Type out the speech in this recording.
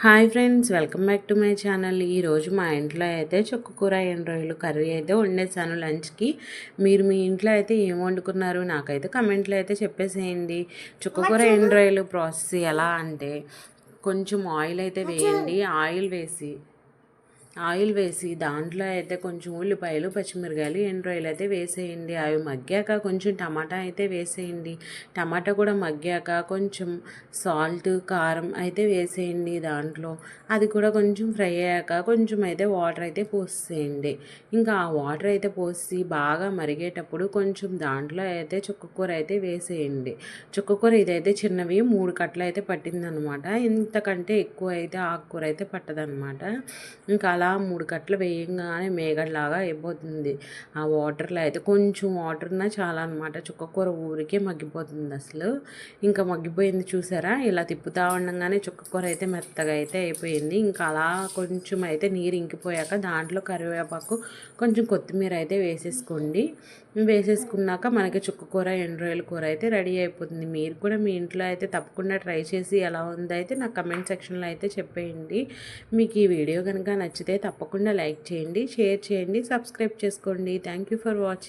Hi friends welcome back to my channel. ఈరోజు మా ఇంట్లో అయితే చుక్కకూర ఎండ్రాయిలు కర్రీ అయితే వండేసాను లంచ్కి. మీరు మీ ఇంట్లో అయితే ఏం వండుకున్నారు? నాకైతే కమెంట్లో అయితే చెప్పేసేయండి. చుక్కకూర ఎండ్రాయిలు ప్రాసెస్ ఎలా అంటే కొంచెం ఆయిల్ అయితే వేయండి. ఆయిల్ వేసి ఆయిల్ వేసి దాంట్లో అయితే కొంచెం ఉల్లిపాయలు పచ్చిమిరకాయలు ఎండ్రాయిలు అయితే వేసేయండి. అవి మగ్గాక కొంచెం టమాటా అయితే వేసేయండి. టమాటా కూడా మగ్గాక కొంచెం సాల్ట్ కారం అయితే వేసేయండి దాంట్లో. అది కూడా కొంచెం ఫ్రై అయ్యాక కొంచెం అయితే వాటర్ అయితే పోసేయండి. ఇంకా ఆ వాటర్ అయితే పోసి బాగా మరిగేటప్పుడు కొంచెం దాంట్లో అయితే చుక్కకూర అయితే వేసేయండి. చుక్కకూర ఇదైతే చిన్నవి మూడు కట్టలు అయితే పట్టిందనమాట. ఇంతకంటే ఎక్కువ అయితే ఆకుకూర అయితే పట్టదనమాట. ఇంకా అలా అలా మూడు కట్టలు వేయంగానే మేగడలాగా అయిపోతుంది. ఆ వాటర్లో అయితే కొంచెం వాటర్న చాలా అనమాట చుక్కకూర ఊరికే మగ్గిపోతుంది అసలు. ఇంకా మగ్గిపోయింది చూసారా? ఇలా తిప్పుతా ఉండగానే చుక్కకూర అయితే మెత్తగా అయితే అయిపోయింది. ఇంకా అలా కొంచెం అయితే నీరు ఇంకిపోయాక దాంట్లో కరివేపాకు కొంచెం కొత్తిమీర అయితే వేసేసుకోండి. వేసేసుకున్నాక మనకి చుక్కకూర ఎండ్రాయిల కూర అయితే రెడీ అయిపోతుంది. మీరు కూడా మీ ఇంట్లో అయితే తప్పకుండా ట్రై చేసి ఎలా ఉందో అయితే నాకు కమెంట్ సెక్షన్లో అయితే చెప్పేయండి. మీకు ఈ వీడియో కనుక నచ్చితే తప్పకుండా లైక్ చేయండి షేర్ చేయండి సబ్స్క్రైబ్ చేసుకోండి. Thank you for watching